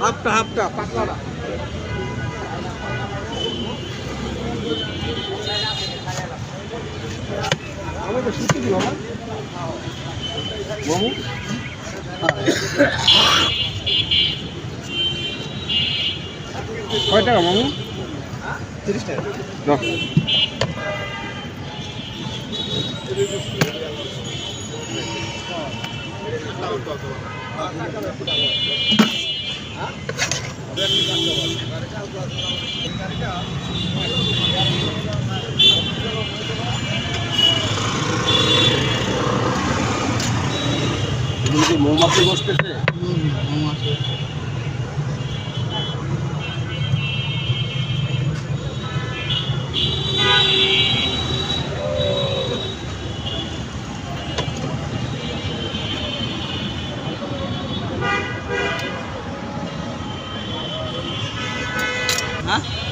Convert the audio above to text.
হাফটা হাফটা পাতলাটা আমি তো শিখতে দিল না? মামু কয় টাকা মামু তিরিশ টাকা। মৌমাছি কি মৌমাছি বসতেছে মৌমাছি Huh?